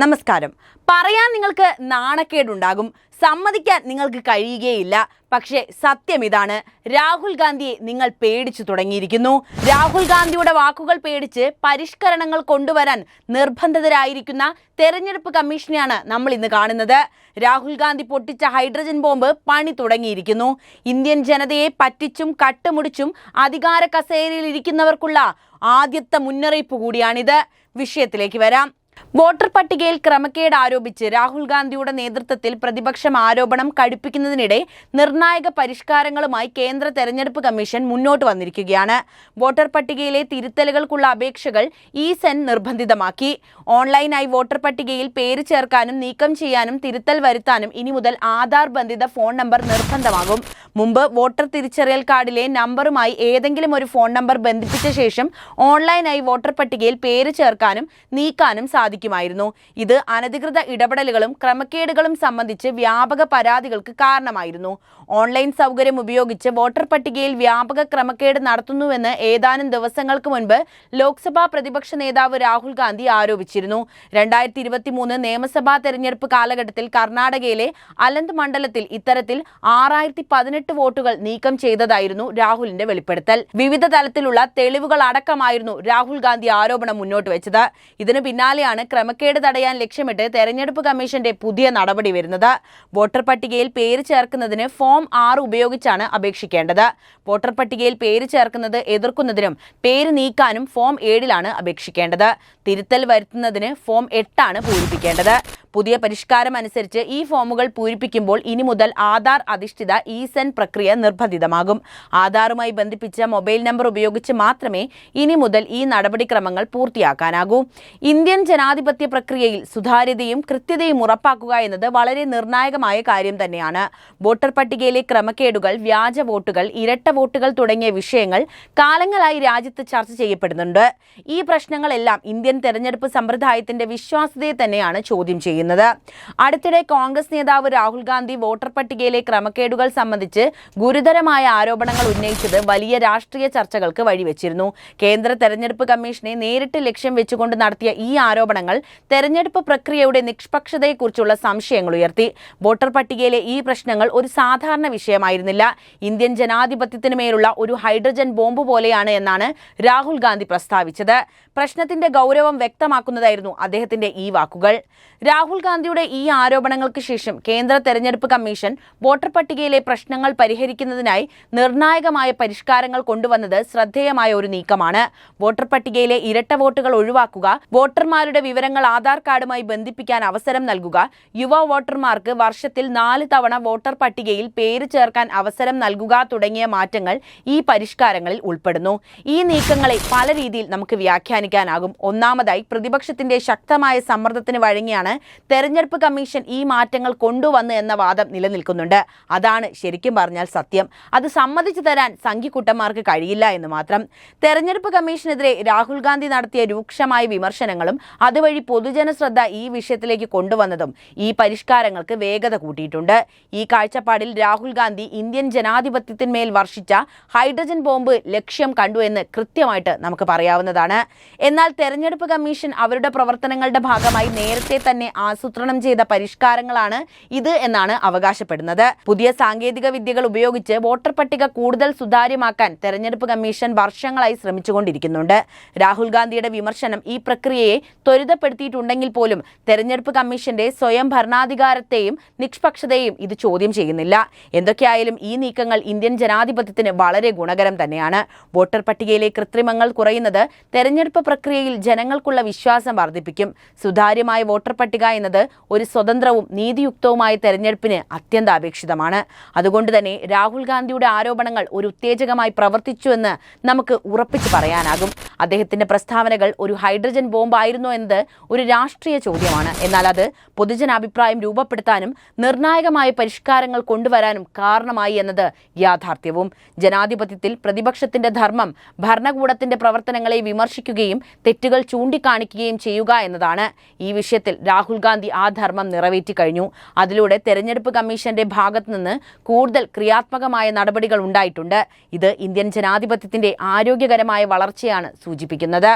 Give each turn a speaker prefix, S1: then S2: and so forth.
S1: നമസ്കാരം. പറയാൻ നിങ്ങൾക്ക് നാണക്കേടുണ്ടാകും സമ്മതിക്കാൻ നിങ്ങൾക്ക് കഴിയുകയില്ല. പക്ഷേ സത്യം ഇതാണ് രാഹുൽ ഗാന്ധിയെ നിങ്ങൾ പേടിച്ചു തുടങ്ങിയിരിക്കുന്നു. രാഹുൽ ഗാന്ധിയുടെ വാക്കുകൾ പേടിച്ച് പരിഷ്കരണങ്ങൾ കൊണ്ടുവരാൻ നിർബന്ധിതരായിരിക്കുന്ന തെരഞ്ഞെടുപ്പ് കമ്മീഷനെയാണ് നമ്മൾ ഇന്ന് കാണുന്നത്. രാഹുൽ ഗാന്ധി പൊട്ടിച്ച ഹൈഡ്രജൻ ബോംബ് പണി തുടങ്ങിയിരിക്കുന്നു. ഇന്ത്യൻ ജനതയെ പറ്റിച്ചും കട്ടുമുടിച്ചും അധികാര കസേരയിൽ ഇരിക്കുന്നവർക്കുള്ള ആദ്യത്തെ മുന്നറിയിപ്പ് കൂടിയാണിത്. വിഷയത്തിലേക്ക് വരാം. വോട്ടർ പട്ടികയിൽ ക്രമക്കേട് ആരോപിച്ച് രാഹുൽ ഗാന്ധിയുടെ നേതൃത്വത്തിൽ പ്രതിപക്ഷം ആരോപണം കടുപ്പിക്കുന്നതിനിടെ നിർണായക പരിഷ്കാരങ്ങളുമായി കേന്ദ്ര തെരഞ്ഞെടുപ്പ് കമ്മീഷൻ മുന്നോട്ട് വന്നിരിക്കുകയാണ്. വോട്ടർ പട്ടികയിലെ തിരുത്തലുകൾക്കുള്ള അപേക്ഷകൾ ഇ സെൻ നിർബന്ധിതമാക്കി. ഓൺലൈനായി വോട്ടർ പട്ടികയിൽ പേര് ചേർക്കാനും നീക്കം ചെയ്യാനും തിരുത്തൽ വരുത്താനും ഇനി മുതൽ ആധാർ ബന്ധിത ഫോൺ നമ്പർ നിർബന്ധമാകും. മുമ്പ് വോട്ടർ തിരിച്ചറിയൽ കാർഡിലെ നമ്പറുമായി ഏതെങ്കിലും ഒരു ഫോൺ നമ്പർ ബന്ധിപ്പിച്ച ശേഷം ഓൺലൈനായി വോട്ടർ പട്ടികയിൽ പേര് ചേർക്കാനും നീക്കാനും സാധിക്കുമായിരുന്നു ഇത് അനധികൃത ഇടപെടലുകളും ക്രമക്കേടുകളും സംബന്ധിച്ച് വ്യാപക പരാതികൾക്ക് കാരണമായിരുന്നു. ഓൺലൈൻ സൗകര്യം ഉപയോഗിച്ച് വോട്ടർ പട്ടികയിൽ വ്യാപക ക്രമക്കേട് നടത്തുന്നുവെന്ന് ഏതാനും ദിവസങ്ങൾക്ക് മുൻപ് ലോക്സഭാ പ്രതിപക്ഷ നേതാവ് രാഹുൽ ഗാന്ധി ആരോപിച്ചിരുന്നു. രണ്ടായിരത്തി ഇരുപത്തി മൂന്ന് നിയമസഭാ തെരഞ്ഞെടുപ്പ് കാലഘട്ടത്തിൽ കർണാടകയിലെ അലന്ത് മണ്ഡലത്തിൽ ഇത്തരത്തിൽ ആറായിരത്തി പതിനെട്ട് വോട്ടുകൾ നീക്കം ചെയ്തതായിരുന്നു രാഹുലിന്റെ വെളിപ്പെടുത്തൽ. വിവിധ തലത്തിലുള്ള തെളിവുകൾ അടക്കമായിരുന്നു രാഹുൽ ഗാന്ധി ആരോപണം മുന്നോട്ട് വെച്ചത്. ഇതിനു പിന്നാലെയാണ് ക്രമക്കേട് തടയാൻ ലക്ഷ്യമിട്ട് തെരഞ്ഞെടുപ്പ് കമ്മീഷന്റെ പുതിയ നടപടി വരുന്നത്. വോട്ടർ പട്ടികയിൽ പേര് ചേർക്കുന്നതിന് ഫോം ആറ് ഉപയോഗിച്ചാണ് അപേക്ഷിക്കേണ്ടത്. വോട്ടർ പട്ടികയിൽ പേര് ചേർക്കുന്നത് എതിർക്കുന്നതിനും പേര് നീക്കാനും ഫോം ഏഴിലാണ് അപേക്ഷിക്കേണ്ടത്. തിരുത്തൽ വരുത്തുന്നതിന് ഫോം എട്ടാണ് പൂരിപ്പിക്കേണ്ടത്. പുതിയ പരിഷ്കാരം അനുസരിച്ച് ഈ ഫോമുകൾ പൂരിപ്പിക്കുമ്പോൾ ഇനി മുതൽ ആധാർ അധിഷ്ഠിത ഇ സെൻ പ്രക്രിയ നിർബന്ധിതമാകും. ആധാറുമായി ബന്ധിപ്പിച്ച മൊബൈൽ നമ്പർ ഉപയോഗിച്ച് മാത്രമേ ഇനി മുതൽ ഈ നടപടിക്രമങ്ങൾ പൂർത്തിയാക്കാനാകൂ. ഇന്ത്യൻ ജനാധിപത്യ പ്രക്രിയയിൽ സുതാര്യതയും കൃത്യതയും ഉറപ്പാക്കുക എന്നത് വളരെ നിർണായകമായ കാര്യം തന്നെയാണ്. വോട്ടർ പട്ടികയിലെ ക്രമക്കേടുകൾ വ്യാജ വോട്ടുകൾ ഇരട്ട വോട്ടുകൾ തുടങ്ങിയ വിഷയങ്ങൾ കാലങ്ങളായി രാജ്യത്ത് ചർച്ച ചെയ്യപ്പെടുന്നുണ്ട്. ഈ പ്രശ്നങ്ങളെല്ലാം ഇന്ത്യൻ തെരഞ്ഞെടുപ്പ് സമ്പ്രദായത്തിന്റെ വിശ്വാസ്യതയെ തന്നെയാണ് ചോദ്യം ചെയ്യുന്നത്. അടുത്തിടെ കോൺഗ്രസ് നേതാവ് രാഹുൽ ഗാന്ധി വോട്ടർ പട്ടികയിലെ ക്രമക്കേടുകൾ സംബന്ധിച്ച് ഗുരുതരമായ ആരോപണങ്ങൾ ഉന്നയിച്ചത് വലിയ രാഷ്ട്രീയ ചർച്ചകൾക്ക് വഴിവെച്ചിരുന്നു. കേന്ദ്ര തെരഞ്ഞെടുപ്പ് കമ്മീഷനെ നേരിട്ട് ലക്ഷ്യം വെച്ചുകൊണ്ട് നടത്തിയ ഈ ആരോപണങ്ങൾ തെരഞ്ഞെടുപ്പ് പ്രക്രിയയുടെ നിഷ്പക്ഷതയെക്കുറിച്ചുള്ള സംശയങ്ങൾ ഉയർത്തി. വോട്ടർ പട്ടികയിലെ ഈ പ്രശ്നങ്ങൾ ഒരു സാധാരണ വിഷയമായിരുന്നില്ല. ഇന്ത്യൻ ജനാധിപത്യത്തിന് മേലുള്ള ഒരു ഹൈഡ്രജൻ ബോംബ് പോലെയാണ് എന്നാണ് രാഹുൽ ഗാന്ധി പ്രസ്താവിച്ചത്. പ്രശ്നത്തിന്റെ ഗൗരവം വ്യക്തമാക്കുന്നതായിരുന്നു അദ്ദേഹത്തിന്റെ ഈ വാക്കുകൾ. രാഹുൽ ഗാന്ധിയുടെ ഈ ആരോപണങ്ങൾക്ക് ശേഷം കേന്ദ്ര തെരഞ്ഞെടുപ്പ് കമ്മീഷൻ വോട്ടർ പട്ടികയിലെ പ്രശ്നങ്ങൾ പരിഹരിക്കുന്നതിനായി നിർണായകമായ പരിഷ്കാരങ്ങൾ കൊണ്ടുവന്നത് ശ്രദ്ധേയമായ ഒരു നീക്കമാണ്. വോട്ടർ പട്ടികയിലെ ഇരട്ട വോട്ടുകൾ ഒഴിവാക്കുക വോട്ടർമാരുടെ വിവരങ്ങൾ ആധാർ കാർഡുമായി ബന്ധിപ്പിക്കാൻ അവസരം നൽകുക യുവ വോട്ടർമാർക്ക് വർഷത്തിൽ നാല് തവണ വോട്ടർ പട്ടികയിൽ പേര് ചേർക്കാൻ അവസരം നൽകുക തുടങ്ങിയ മാറ്റങ്ങൾ ഈ പരിഷ്കാരങ്ങളിൽ ഉൾപ്പെടുന്നു. ഈ നീക്കങ്ങളെ പല രീതിയിൽ നമുക്ക് വ്യാഖ്യാനിക്കാനാകും. ഒന്നാമതായി പ്രതിപക്ഷത്തിന്റെ ശക്തമായ സമ്മർദ്ദത്തിന് വഴങ്ങിയാണ് തെരഞ്ഞെടുപ്പ് കമ്മീഷൻ ഈ മാറ്റങ്ങൾ കൊണ്ടുവന്നു എന്ന വാദം നിലനിൽക്കുന്നുണ്ട്. അതാണ് ശരിക്കും പറഞ്ഞാൽ സത്യം. അത് സമ്മതിച്ചു തരാൻ സംഘിക്കുട്ടന്മാർക്ക് കഴിയില്ല എന്ന് മാത്രം. തെരഞ്ഞെടുപ്പ് കമ്മീഷനെതിരെ രാഹുൽ ഗാന്ധി നടത്തിയ രൂക്ഷമായ വിമർശനങ്ങളും അതുവഴി പൊതുജന ശ്രദ്ധ ഈ വിഷയത്തിലേക്ക് കൊണ്ടുവന്നതും ഈ പരിഷ്കാരങ്ങൾക്ക് വേഗത കൂട്ടിയിട്ടുണ്ട്. ഈ കാഴ്ചപ്പാടിൽ രാഹുൽ ഗാന്ധി ഇന്ത്യൻ ജനാധിപത്യത്തിന്മേൽ വർഷിച്ച ഹൈഡ്രജൻ ബോംബ് ലക്ഷ്യം കണ്ടു എന്ന് കൃത്യമായിട്ട് നമുക്ക് പറയാവുന്നതാണ്. എന്നാൽ തെരഞ്ഞെടുപ്പ് കമ്മീഷൻ അവരുടെ പ്രവർത്തനങ്ങളുടെ ഭാഗമായി നേരത്തെ തന്നെ ആസൂത്രണം ചെയ്ത പരിഷ്കാരങ്ങളാണ് ഇത് എന്നാണ് അവകാശപ്പെടുന്നത്. പുതിയ സാങ്കേതിക വിദ്യകൾ ഉപയോഗിച്ച് വോട്ടർ പട്ടിക കൂടുതൽ സുതാര്യമാക്കാൻ തെരഞ്ഞെടുപ്പ് കമ്മീഷൻ വർഷങ്ങളായി ശ്രമിച്ചുകൊണ്ടിരിക്കുന്നുണ്ട്. രാഹുൽ ഗാന്ധിയുടെ വിമർശനം ഈ പ്രക്രിയയെ ത്വരിതപ്പെടുത്തിയിട്ടുണ്ടെങ്കിൽ പോലും തെരഞ്ഞെടുപ്പ് കമ്മീഷന്റെ സ്വയം ഭരണാധികാരത്തെയും നിഷ്പക്ഷതയെയും ഇത് ചോദ്യം ചെയ്യുന്നില്ല. എന്തൊക്കെയായാലും ഈ നീക്കങ്ങൾ ഇന്ത്യൻ ജനാധിപത്യത്തിന് വളരെ ഗുണകരം തന്നെയാണ്. വോട്ടർ പട്ടികയിലെ കൃത്രിമങ്ങൾ കുറയുന്നത് തെരഞ്ഞെടുപ്പ് പ്രക്രിയയിൽ ജനങ്ങൾക്കുള്ള വിശ്വാസം വർദ്ധിപ്പിക്കും. സുതാര്യമായ വോട്ടർ പട്ടിക എന്നത് ഒരു സ്വതന്ത്രവും നീതിയുക്തവുമായ തെരഞ്ഞെടുപ്പിന് അത്യന്താപേക്ഷിതമാണ്. അതുകൊണ്ട് തന്നെ രാഹുൽ ഗാന്ധിയുടെ ആരോപണങ്ങൾ ഒരു ഉത്തേജകമായി പ്രവർത്തിച്ചുവെന്ന് നമുക്ക് ഉറപ്പിച്ചു പറയാനാകും. അദ്ദേഹത്തിന്റെ പ്രസ്താവനകൾ ഒരു ഹൈഡ്രജൻ ബോംബായിരുന്നോ എന്നത് ഒരു രാഷ്ട്രീയ ചോദ്യമാണ്. എന്നാൽ അത് പൊതുജനാഭിപ്രായം രൂപപ്പെടുത്താനും നിർണായകമായ പരിഷ്കാരങ്ങൾ കൊണ്ടുവരാനും കാരണമായി എന്നത് യാഥാർത്ഥ്യവും. ജനാധിപത്യത്തിൽ പ്രതിപക്ഷത്തിന്റെ ധർമ്മം ഭരണകൂടത്തിന്റെ പ്രവർത്തനങ്ങളെ വിമർശിക്കുകയും തെറ്റുകൾ ചൂണ്ടിക്കാണിക്കുകയും ചെയ്യുക എന്നതാണ്. ഈ വിഷയത്തിൽ രാഹുൽ ഗാന്ധി ആ ധർമ്മം നിറവേറ്റി കഴിഞ്ഞു. അതിലൂടെ തെരഞ്ഞെടുപ്പ് കമ്മീഷന്റെ ഭാഗത്തു നിന്ന് കൂടുതൽ ക്രിയാത്മകമായ നടപടികൾ ഉണ്ടായിട്ടുണ്ട്. ഇത് ഇന്ത്യൻ ജനാധിപത്യത്തിന്റെ ആരോഗ്യകരമായ വളർച്ചയാണ് സൂചിപ്പിക്കുന്നത്.